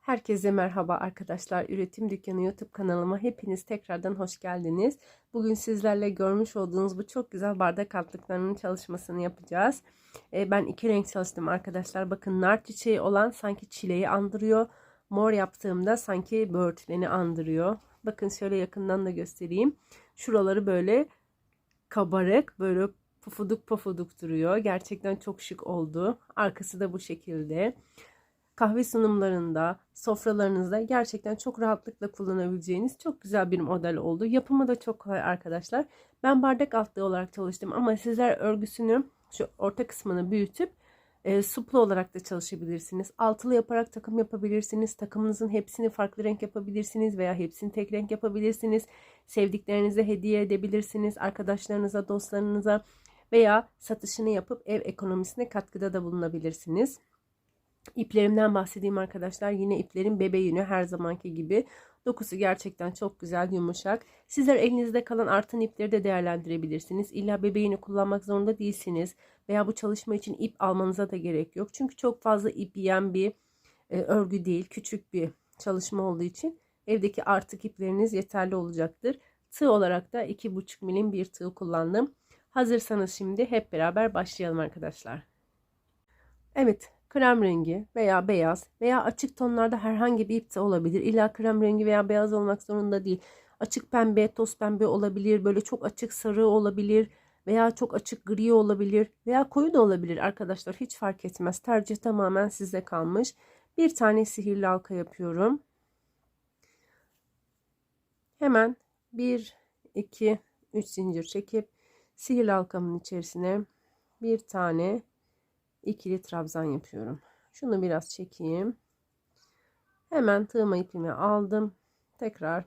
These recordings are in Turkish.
Herkese merhaba arkadaşlar. Üretim Dükkanı YouTube kanalıma hepiniz tekrardan hoş geldiniz. Bugün sizlerle görmüş olduğunuz bu çok güzel bardak altlıklarının çalışmasını yapacağız. Ee, ben iki renk çalıştım arkadaşlar. Bakın nar çiçeği olan sanki çileği andırıyor. Mor yaptığımda sanki böğürtleni andırıyor. Bakın şöyle yakından da göstereyim. Şuraları böyle kabarık, böyle pufuduk pufuduk duruyor. Gerçekten çok şık oldu. Arkası da bu şekilde kahve sunumlarında, sofralarınızda gerçekten çok rahatlıkla kullanabileceğiniz çok güzel bir model oldu. Yapımı da çok kolay arkadaşlar. Ben bardak altlığı olarak çalıştım ama sizler örgüsünü şu orta kısmını büyütüp e, suplu olarak da çalışabilirsiniz. Altılı yaparak takım yapabilirsiniz. Takımınızın hepsini farklı renk yapabilirsiniz veya hepsini tek renk yapabilirsiniz. Sevdiklerinize hediye edebilirsiniz. Arkadaşlarınıza, dostlarınıza veya satışını yapıp ev ekonomisine katkıda da bulunabilirsiniz. İplerimden bahsedeyim arkadaşlar. Yine iplerin bebe yünü her zamanki gibi. Dokusu gerçekten çok güzel, yumuşak. Sizler elinizde kalan artan ipleri de değerlendirebilirsiniz. İlla bebe yünü kullanmak zorunda değilsiniz. Veya bu çalışma için ip almanıza da gerek yok. Çünkü çok fazla ip yiyen bir e, örgü değil. Küçük bir çalışma olduğu için evdeki artık ipleriniz yeterli olacaktır. Tığ olarak da 2,5 milim bir tığ kullandım. Hazırsanız şimdi hep beraber başlayalım arkadaşlar. Evet krem rengi veya beyaz veya açık tonlarda herhangi bir ip de olabilir. İlla krem rengi veya beyaz olmak zorunda değil. Açık pembe, toz pembe olabilir. Böyle çok açık sarı olabilir veya çok açık gri olabilir veya koyu da olabilir arkadaşlar. Hiç fark etmez. Tercih tamamen size kalmış. Bir tane sihirli halka yapıyorum. Hemen 1 2 3 zincir çekip sihirli halkamın içerisine bir tane ikili trabzan yapıyorum. Şunu biraz çekeyim. Hemen tığma ipimi aldım. Tekrar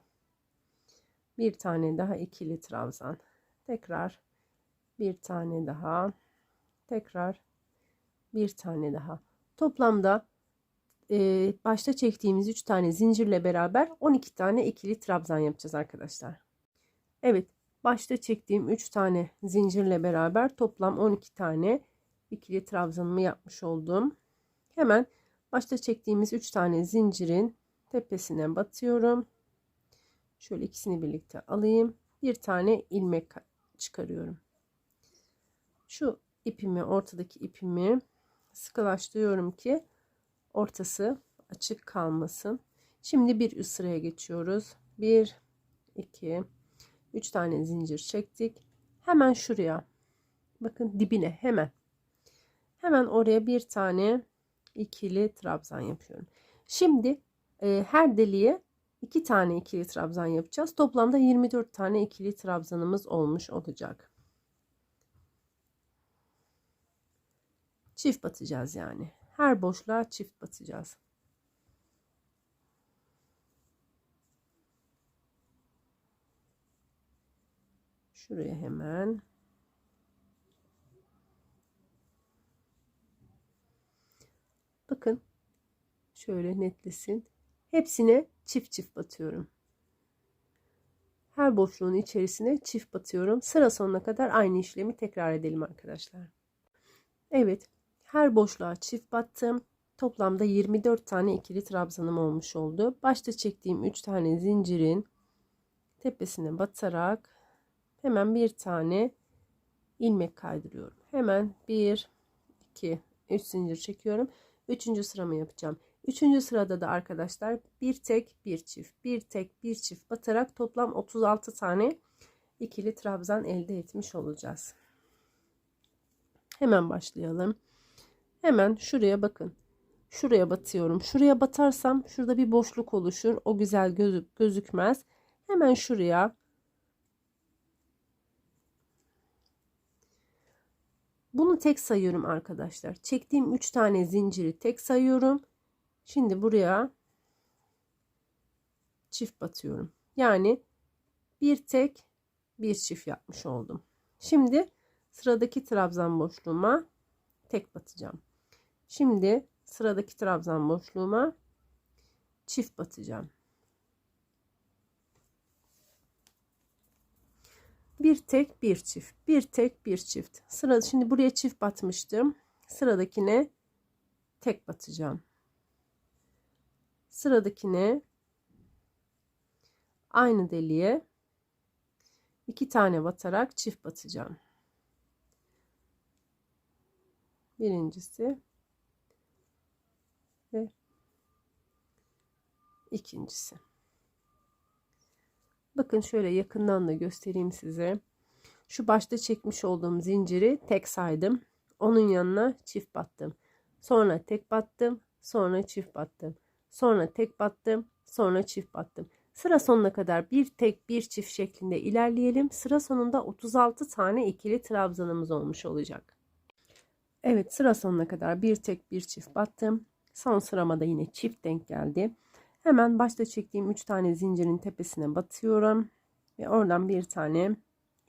bir tane daha ikili trabzan. Tekrar bir tane daha. Tekrar bir tane daha. Toplamda e, başta çektiğimiz 3 tane zincirle beraber 12 tane ikili trabzan yapacağız arkadaşlar. Evet başta çektiğim 3 tane zincirle beraber toplam 12 tane ikili trabzanımı yapmış oldum. Hemen başta çektiğimiz 3 tane zincirin tepesine batıyorum. Şöyle ikisini birlikte alayım. Bir tane ilmek çıkarıyorum. Şu ipimi, ortadaki ipimi sıkılaştırıyorum ki ortası açık kalmasın. Şimdi bir üst sıraya geçiyoruz. 1 2 3 tane zincir çektik. Hemen şuraya bakın dibine hemen Hemen oraya bir tane ikili trabzan yapıyorum. Şimdi e, her deliğe iki tane ikili trabzan yapacağız. Toplamda 24 tane ikili trabzanımız olmuş olacak. Çift batacağız yani. Her boşluğa çift batacağız. Şuraya hemen Bakın şöyle netlesin. Hepsine çift çift batıyorum. Her boşluğun içerisine çift batıyorum. Sıra sonuna kadar aynı işlemi tekrar edelim arkadaşlar. Evet. Her boşluğa çift battım. Toplamda 24 tane ikili trabzanım olmuş oldu. Başta çektiğim 3 tane zincirin tepesine batarak hemen bir tane ilmek kaydırıyorum. Hemen 1 2 3 zincir çekiyorum. Üçüncü sıramı yapacağım. Üçüncü sırada da arkadaşlar bir tek bir çift bir tek bir çift batarak toplam 36 tane ikili trabzan elde etmiş olacağız. Hemen başlayalım. Hemen şuraya bakın. Şuraya batıyorum. Şuraya batarsam şurada bir boşluk oluşur. O güzel gözük gözükmez. Hemen şuraya Bunu tek sayıyorum arkadaşlar. Çektiğim 3 tane zinciri tek sayıyorum. Şimdi buraya çift batıyorum. Yani bir tek bir çift yapmış oldum. Şimdi sıradaki trabzan boşluğuma tek batacağım. Şimdi sıradaki trabzan boşluğuma çift batacağım. bir tek bir çift bir tek bir çift sırada şimdi buraya çift batmıştım sıradakine tek batacağım Sıradakine aynı deliğe iki tane batarak çift batacağım. Birincisi ve ikincisi. Bakın şöyle yakından da göstereyim size. Şu başta çekmiş olduğum zinciri tek saydım. Onun yanına çift battım. Sonra tek battım. Sonra çift battım. Sonra tek battım. Sonra çift battım. Sıra sonuna kadar bir tek bir çift şeklinde ilerleyelim. Sıra sonunda 36 tane ikili trabzanımız olmuş olacak. Evet sıra sonuna kadar bir tek bir çift battım. Son sırama da yine çift denk geldi. Hemen başta çektiğim 3 tane zincirin tepesine batıyorum. Ve oradan bir tane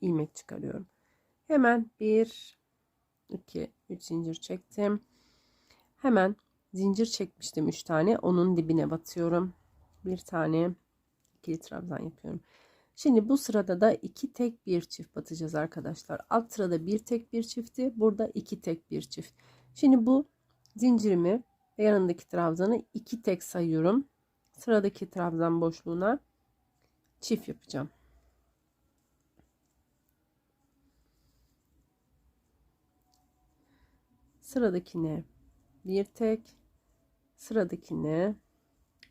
ilmek çıkarıyorum. Hemen 1, 2, 3 zincir çektim. Hemen zincir çekmiştim 3 tane. Onun dibine batıyorum. Bir tane ikili trabzan yapıyorum. Şimdi bu sırada da iki tek bir çift batacağız arkadaşlar. Alt sırada bir tek bir çifti. Burada iki tek bir çift. Şimdi bu zincirimi ve yanındaki trabzanı iki tek sayıyorum. Sıradaki trabzan boşluğuna çift yapacağım. Sıradakine bir tek, sıradakine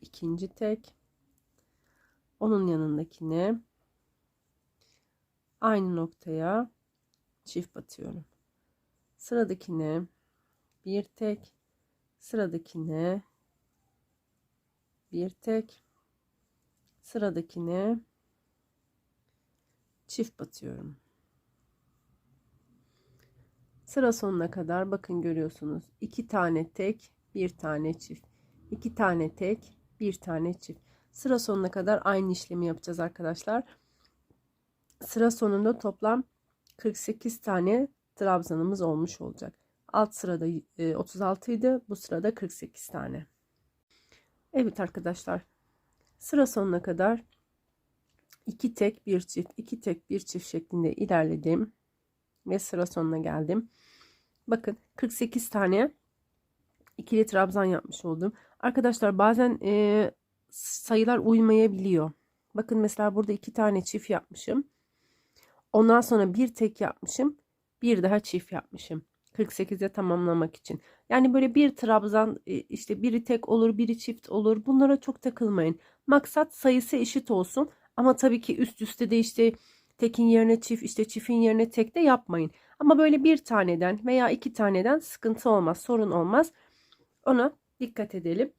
ikinci tek, onun yanındakine aynı noktaya çift batıyorum. Sıradakine bir tek, sıradakine bir tek, sıradakine çift batıyorum. Sıra sonuna kadar bakın görüyorsunuz. iki tane tek, bir tane çift. iki tane tek, bir tane çift. Sıra sonuna kadar aynı işlemi yapacağız arkadaşlar. Sıra sonunda toplam 48 tane trabzanımız olmuş olacak. Alt sırada 36 e, idi. Bu sırada 48 tane. Evet arkadaşlar. Sıra sonuna kadar iki tek bir çift, iki tek bir çift şeklinde ilerledim ve sıra sonuna geldim. Bakın 48 tane ikili trabzan yapmış oldum. Arkadaşlar bazen e, sayılar uymayabiliyor. Bakın mesela burada iki tane çift yapmışım. Ondan sonra bir tek yapmışım. Bir daha çift yapmışım. 48'e tamamlamak için. Yani böyle bir trabzan e, işte biri tek olur biri çift olur. Bunlara çok takılmayın. Maksat sayısı eşit olsun. Ama tabii ki üst üste de işte tekin yerine çift işte çiftin yerine tek de yapmayın. Ama böyle bir taneden veya iki taneden sıkıntı olmaz sorun olmaz. Ona dikkat edelim.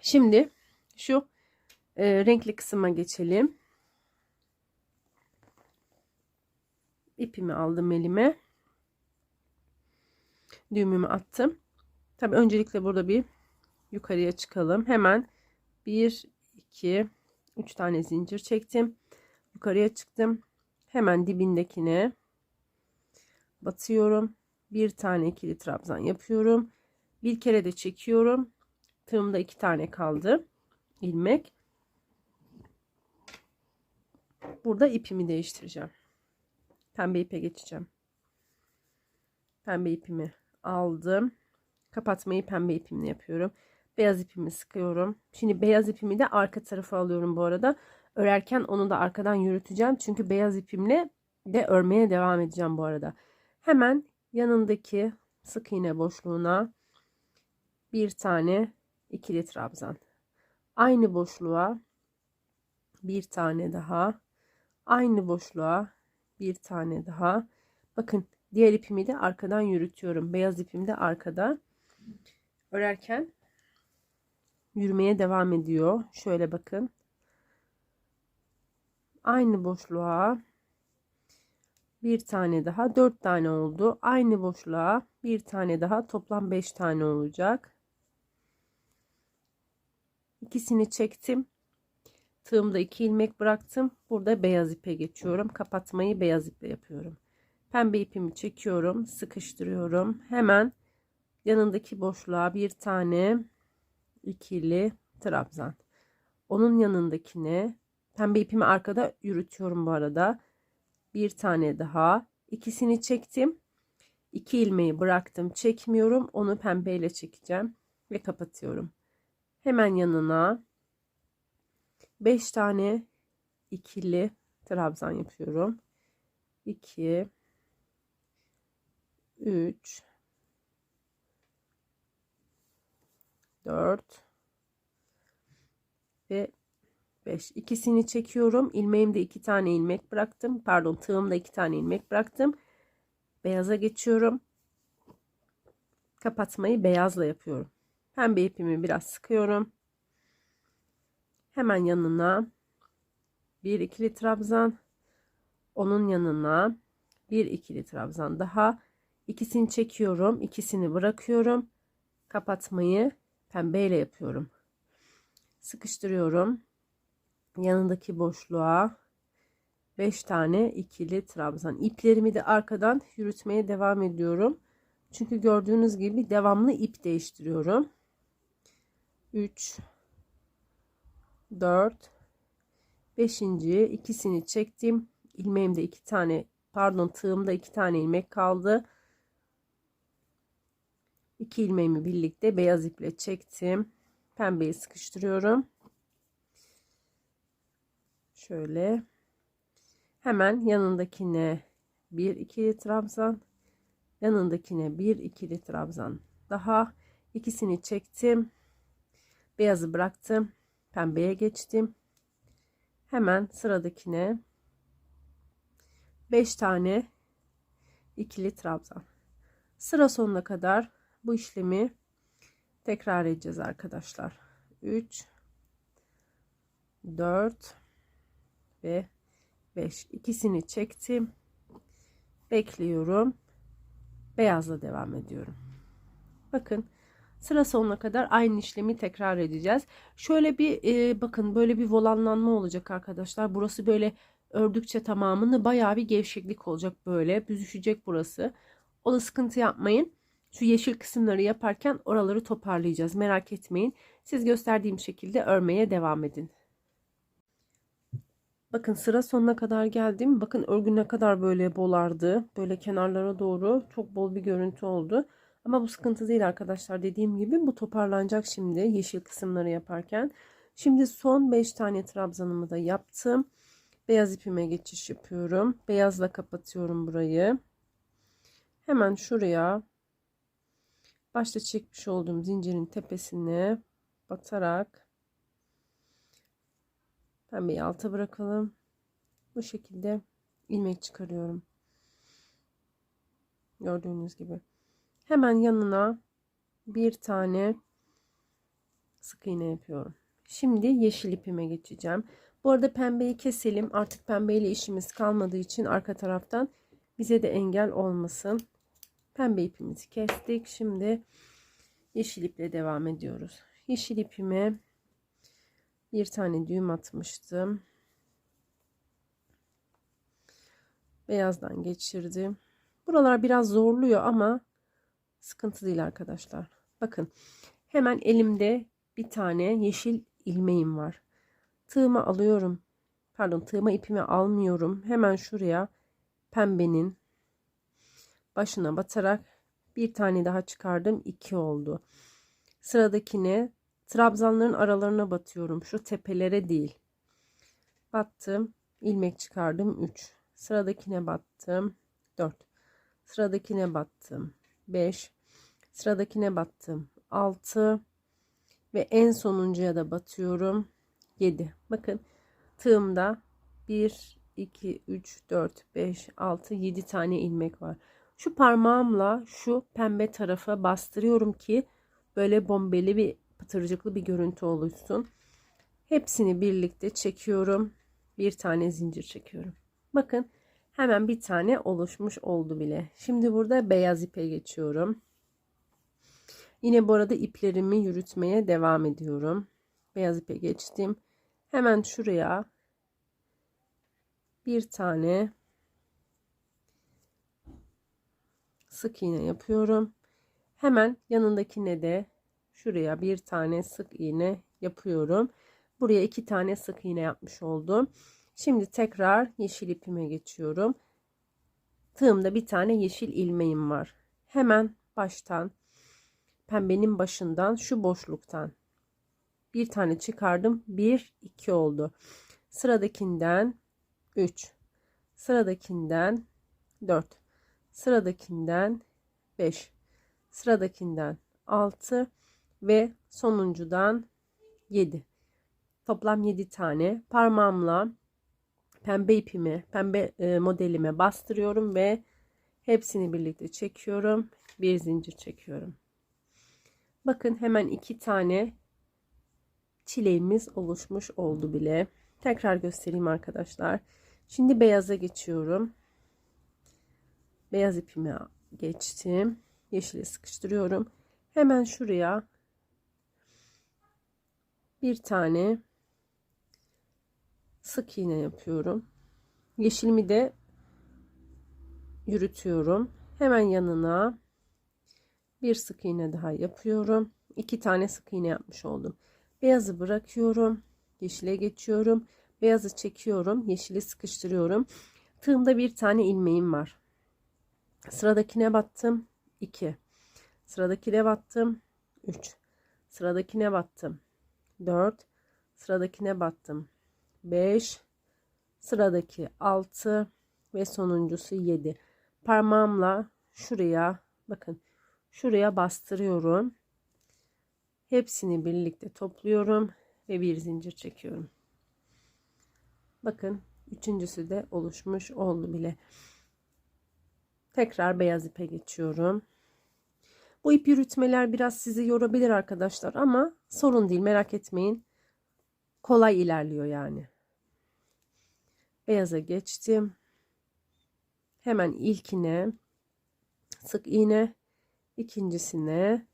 Şimdi şu e, renkli kısma geçelim. İpimi aldım elime. Düğümümü attım. Tabi öncelikle burada bir yukarıya çıkalım. Hemen 1, 2, 3 tane zincir çektim. Yukarıya çıktım. Hemen dibindekine batıyorum. Bir tane ikili trabzan yapıyorum. Bir kere de çekiyorum. Tığımda iki tane kaldı. ilmek. Burada ipimi değiştireceğim. Pembe ipe geçeceğim. Pembe ipimi aldım. Kapatmayı pembe ipimle yapıyorum. Beyaz ipimi sıkıyorum. Şimdi beyaz ipimi de arka tarafa alıyorum bu arada. Örerken onu da arkadan yürüteceğim. Çünkü beyaz ipimle de örmeye devam edeceğim bu arada. Hemen yanındaki sık iğne boşluğuna bir tane ikili trabzan. Aynı boşluğa bir tane daha. Aynı boşluğa bir tane daha. Bakın diğer ipimi de arkadan yürütüyorum. Beyaz ipim de arkada. Örerken yürümeye devam ediyor. Şöyle bakın. Aynı boşluğa bir tane daha dört tane oldu. Aynı boşluğa bir tane daha toplam beş tane olacak. İkisini çektim. Tığımda iki ilmek bıraktım. Burada beyaz ipe geçiyorum. Kapatmayı beyaz iple yapıyorum. Pembe ipimi çekiyorum. Sıkıştırıyorum. Hemen yanındaki boşluğa bir tane ikili trabzan. Onun yanındakine pembe ipimi arkada yürütüyorum bu arada bir tane daha ikisini çektim iki ilmeği bıraktım çekmiyorum onu pembeyle çekeceğim ve kapatıyorum Hemen yanına 5 tane ikili trabzan yapıyorum. 2 3 4 ve 5 ikisini çekiyorum. İlmeğimde iki tane ilmek bıraktım. Pardon tığımda iki tane ilmek bıraktım. Beyaza geçiyorum. Kapatmayı beyazla yapıyorum pembe ipimi biraz sıkıyorum. Hemen yanına bir ikili trabzan. Onun yanına bir ikili trabzan daha. İkisini çekiyorum ikisini bırakıyorum. Kapatmayı pembeyle yapıyorum. Sıkıştırıyorum. Yanındaki boşluğa 5 tane ikili trabzan. İplerimi de arkadan yürütmeye devam ediyorum. Çünkü gördüğünüz gibi devamlı ip değiştiriyorum 3 4 5. ikisini çektim. İlmeğimde iki tane pardon tığımda iki tane ilmek kaldı. İki ilmeğimi birlikte beyaz iple çektim. Pembeyi sıkıştırıyorum. Şöyle. Hemen yanındakine bir ikili trabzan yanındakine bir ikili trabzan daha. İkisini çektim beyazı bıraktım. Pembeye geçtim. Hemen sıradakine 5 tane ikili trabzan. Sıra sonuna kadar bu işlemi tekrar edeceğiz arkadaşlar. 3 4 ve 5 ikisini çektim. Bekliyorum. Beyazla devam ediyorum. Bakın sıra sonuna kadar aynı işlemi tekrar edeceğiz. Şöyle bir e, bakın böyle bir volanlanma olacak arkadaşlar. Burası böyle ördükçe tamamını bayağı bir gevşeklik olacak böyle. Büzüşecek burası. O da sıkıntı yapmayın. Şu yeşil kısımları yaparken oraları toparlayacağız. Merak etmeyin. Siz gösterdiğim şekilde örmeye devam edin. Bakın sıra sonuna kadar geldim. Bakın örgü ne kadar böyle bolardı. Böyle kenarlara doğru çok bol bir görüntü oldu. Ama bu sıkıntı değil arkadaşlar. Dediğim gibi bu toparlanacak şimdi yeşil kısımları yaparken. Şimdi son 5 tane trabzanımı da yaptım. Beyaz ipime geçiş yapıyorum. Beyazla kapatıyorum burayı. Hemen şuraya başta çekmiş olduğum zincirin tepesine batarak Pembeyi alta bırakalım. Bu şekilde ilmek çıkarıyorum. Gördüğünüz gibi. Hemen yanına bir tane sık iğne yapıyorum. Şimdi yeşil ipime geçeceğim. Bu arada pembeyi keselim. Artık pembeyle işimiz kalmadığı için arka taraftan bize de engel olmasın. Pembe ipimizi kestik. Şimdi yeşil iple devam ediyoruz. Yeşil ipime bir tane düğüm atmıştım. Beyazdan geçirdim. Buralar biraz zorluyor ama sıkıntı değil arkadaşlar. Bakın hemen elimde bir tane yeşil ilmeğim var. Tığımı alıyorum. Pardon tığıma ipimi almıyorum. Hemen şuraya pembenin başına batarak bir tane daha çıkardım. 2 oldu. Sıradakine Trabzanların aralarına batıyorum. Şu tepelere değil. Battım. ilmek çıkardım. 3. Sıradakine battım. 4. Sıradakine battım. 5. Sıradakine battım. 6. Ve en sonuncuya da batıyorum. 7. Bakın tığımda 1, 2, 3, 4, 5, 6, 7 tane ilmek var. Şu parmağımla şu pembe tarafa bastırıyorum ki böyle bombeli bir pıtırcıklı bir görüntü oluşsun. Hepsini birlikte çekiyorum. Bir tane zincir çekiyorum. Bakın hemen bir tane oluşmuş oldu bile. Şimdi burada beyaz ipe geçiyorum. Yine bu arada iplerimi yürütmeye devam ediyorum. Beyaz ipe geçtim. Hemen şuraya bir tane sık iğne yapıyorum. Hemen yanındakine de şuraya bir tane sık iğne yapıyorum. Buraya iki tane sık iğne yapmış oldum. Şimdi tekrar yeşil ipime geçiyorum. Tığımda bir tane yeşil ilmeğim var. Hemen baştan pembenin başından şu boşluktan Bir tane çıkardım. 1 2 oldu. Sıradakinden 3. Sıradakinden 4. Sıradakinden 5. Sıradakinden 6 ve sonuncudan 7. Toplam 7 tane parmağımla pembe ipimi, pembe e, modelime bastırıyorum ve hepsini birlikte çekiyorum. Bir zincir çekiyorum. Bakın hemen iki tane çileğimiz oluşmuş oldu bile. Tekrar göstereyim arkadaşlar. Şimdi beyaza geçiyorum. Beyaz ipimi geçtim. Yeşile sıkıştırıyorum. Hemen şuraya bir tane sık iğne yapıyorum. Yeşilimi de yürütüyorum. Hemen yanına bir sık iğne daha yapıyorum. İki tane sık iğne yapmış oldum. Beyazı bırakıyorum. Yeşile geçiyorum. Beyazı çekiyorum. Yeşili sıkıştırıyorum. Tığımda bir tane ilmeğim var. Sıradakine battım. 2. Sıradakine battım. 3. Sıradakine battım. 4. Sıradakine battım. 5. Sıradaki 6 ve sonuncusu 7. Parmağımla şuraya bakın şuraya bastırıyorum. Hepsini birlikte topluyorum ve bir zincir çekiyorum. Bakın üçüncüsü de oluşmuş oldu bile. Tekrar beyaz ipe geçiyorum. Bu ip yürütmeler biraz sizi yorabilir arkadaşlar ama sorun değil merak etmeyin. Kolay ilerliyor yani. Beyaza geçtim. Hemen ilkine sık iğne, ikincisine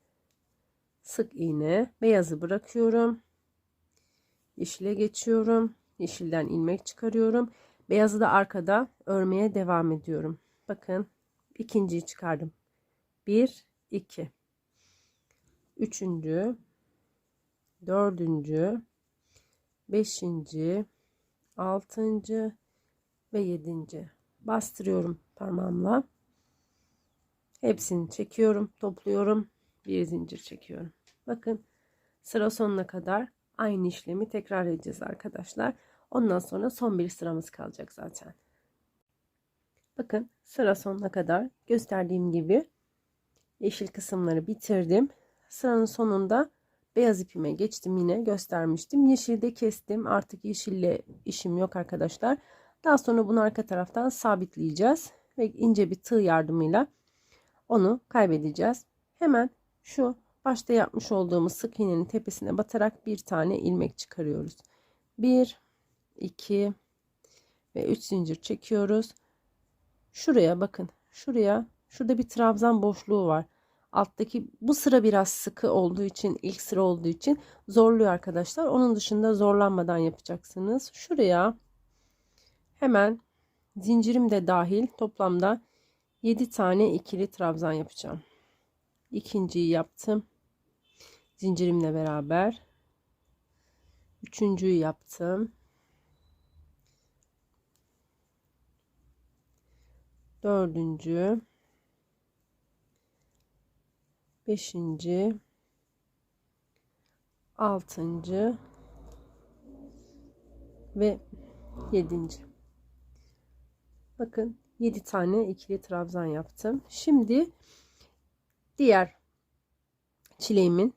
sık iğne, beyazı bırakıyorum. Yeşile geçiyorum. Yeşilden ilmek çıkarıyorum. Beyazı da arkada örmeye devam ediyorum. Bakın ikinciyi çıkardım. 1 2 üçüncü dördüncü beşinci altıncı ve yedinci. Bastırıyorum parmağımla. Hepsini çekiyorum topluyorum. Bir zincir çekiyorum. Bakın sıra sonuna kadar aynı işlemi tekrar edeceğiz arkadaşlar. Ondan sonra son bir sıramız kalacak zaten. Bakın sıra sonuna kadar gösterdiğim gibi yeşil kısımları bitirdim. Sıranın sonunda beyaz ipime geçtim yine göstermiştim. Yeşilde kestim. Artık yeşille işim yok arkadaşlar. Daha sonra bunu arka taraftan sabitleyeceğiz ve ince bir tığ yardımıyla onu kaybedeceğiz. Hemen şu başta yapmış olduğumuz sık iğnenin tepesine batarak bir tane ilmek çıkarıyoruz. 1 2 ve 3 zincir çekiyoruz. Şuraya bakın. Şuraya Şurada bir trabzan boşluğu var. Alttaki bu sıra biraz sıkı olduğu için ilk sıra olduğu için zorluyor arkadaşlar. Onun dışında zorlanmadan yapacaksınız. Şuraya hemen zincirim de dahil toplamda 7 tane ikili trabzan yapacağım. İkinciyi yaptım. Zincirimle beraber. Üçüncüyü yaptım. Dördüncü beşinci, altıncı ve yedinci. Bakın yedi tane ikili trabzan yaptım. Şimdi diğer çileğimin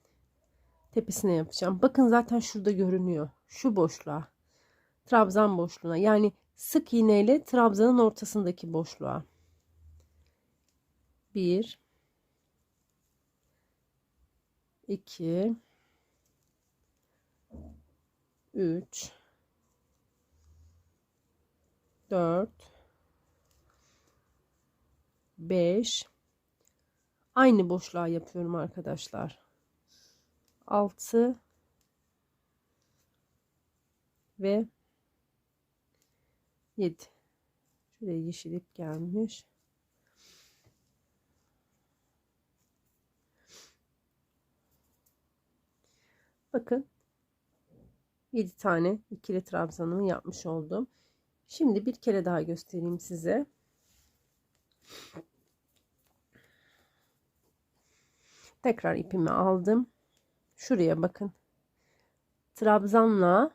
tepesine yapacağım. Bakın zaten şurada görünüyor. Şu boşluğa. Trabzan boşluğuna. Yani sık iğneyle trabzanın ortasındaki boşluğa. Bir 2 3 4 5 aynı boşluğa yapıyorum arkadaşlar. 6 ve 7 şuraya yeşil ip gelmiş Bakın 7 tane ikili trabzanımı yapmış oldum. Şimdi bir kere daha göstereyim size. Tekrar ipimi aldım. Şuraya bakın. trabzanla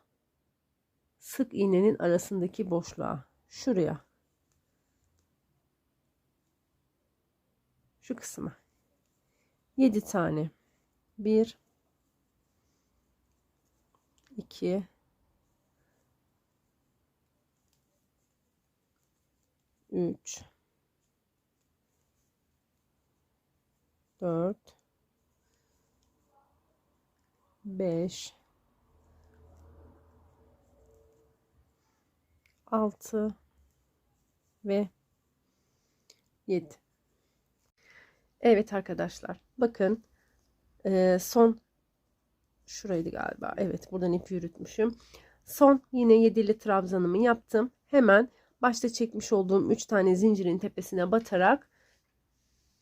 sık iğnenin arasındaki boşluğa şuraya şu kısma 7 tane 1 2 3 4 5 6 ve 7 Evet arkadaşlar bakın son şuraydı galiba. Evet buradan ipi yürütmüşüm. Son yine yedili trabzanımı yaptım. Hemen başta çekmiş olduğum 3 tane zincirin tepesine batarak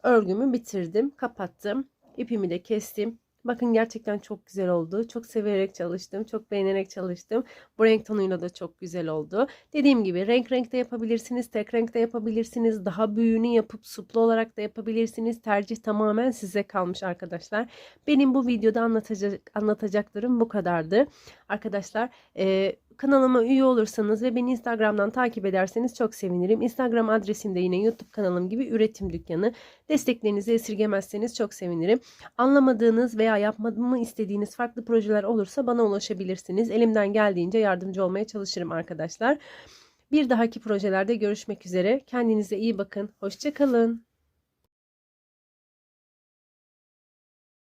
örgümü bitirdim kapattım. İpimi de kestim Bakın gerçekten çok güzel oldu. Çok severek çalıştım. Çok beğenerek çalıştım. Bu renk tonuyla da çok güzel oldu. Dediğim gibi renk renkte yapabilirsiniz. Tek renkte yapabilirsiniz. Daha büyüğünü yapıp suplu olarak da yapabilirsiniz. Tercih tamamen size kalmış arkadaşlar. Benim bu videoda anlatacak, anlatacaklarım bu kadardı. Arkadaşlar e, kanalıma üye olursanız ve beni Instagram'dan takip ederseniz çok sevinirim. Instagram adresim de yine YouTube kanalım gibi üretim dükkanı. Desteklerinizi esirgemezseniz çok sevinirim. Anlamadığınız veya yapmamı istediğiniz farklı projeler olursa bana ulaşabilirsiniz. Elimden geldiğince yardımcı olmaya çalışırım arkadaşlar. Bir dahaki projelerde görüşmek üzere. Kendinize iyi bakın. Hoşçakalın.